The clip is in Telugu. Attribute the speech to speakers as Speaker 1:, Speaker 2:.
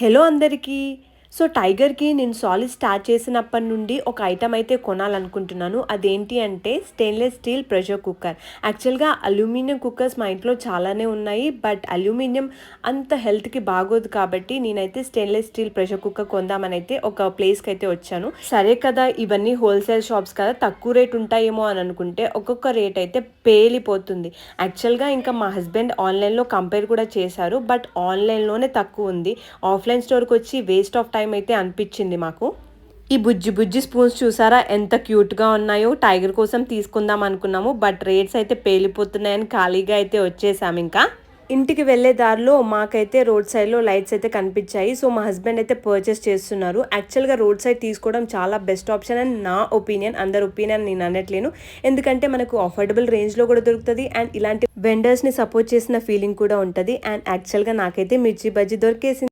Speaker 1: హలో అందరికీ సో టైగర్కి నేను సాలిడ్ స్టార్ట్ చేసినప్పటి నుండి ఒక ఐటమ్ అయితే కొనాలనుకుంటున్నాను. అదేంటి అంటే స్టెయిన్లెస్ స్టీల్ ప్రెషర్ కుక్కర్. యాక్చువల్గా అల్యూమినియం కుక్కర్స్ మా ఇంట్లో చాలానే ఉన్నాయి. బట్ అల్యూమినియం అంత హెల్త్కి బాగోదు కాబట్టి నేనైతే స్టెయిన్లెస్ స్టీల్ ప్రెషర్ కుక్కర్ కొందామని అయితే ఒక ప్లేస్కి అయితే వచ్చాను. సరే కదా ఇవన్నీ హోల్సేల్ షాప్స్ కదా తక్కువ రేట్ ఉంటాయేమో అని అనుకుంటే ఒక్కొక్క రేట్ అయితే పేలిపోతుంది. యాక్చువల్గా ఇంకా మా హస్బెండ్ ఆన్లైన్లో కంపేర్ కూడా చేశారు. బట్ ఆన్లైన్లోనే తక్కువ ఉంది. ఆఫ్లైన్ స్టోర్కి వచ్చి వేస్ట్ ఆఫ్ టైం అయితే అనిపించింది మాకు. ఈ బుజ్జి బుజ్జి స్పూన్స్ చూసారా? ఎంత క్యూట్గా ఉన్నాయో. టైగర్ కోసం తీసుకుందాం అనుకున్నాము. బట్ రేట్స్ అయితే పేలిపోతున్నాయని ఖాళీగా అయితే వచ్చేసాము ఇంకా. ఇంటికి వెళ్ళే దారిలో మాకైతే రోడ్ సైడ్లో లైట్స్ అయితే కనిపించాయి. సో మా హస్బెండ్ అయితే పర్చేస్ చేస్తున్నారు. యాక్చువల్గా రోడ్ సైడ్ తీసుకోవడం చాలా బెస్ట్ ఆప్షన్ అని నా ఒపీనియన్ అందరి ఒపీనియన్ నేను అనట్లేను. ఎందుకంటే మనకు అఫోర్డబుల్ రేంజ్లో కూడా దొరుకుతుంది అండ్ ఇలాంటి వెండర్స్ని సపోర్ట్ చేసిన ఫీలింగ్ కూడా ఉంటుంది. అండ్ యాక్చువల్గా నాకైతే మిర్చి బజ్జీ దొరికేసింది.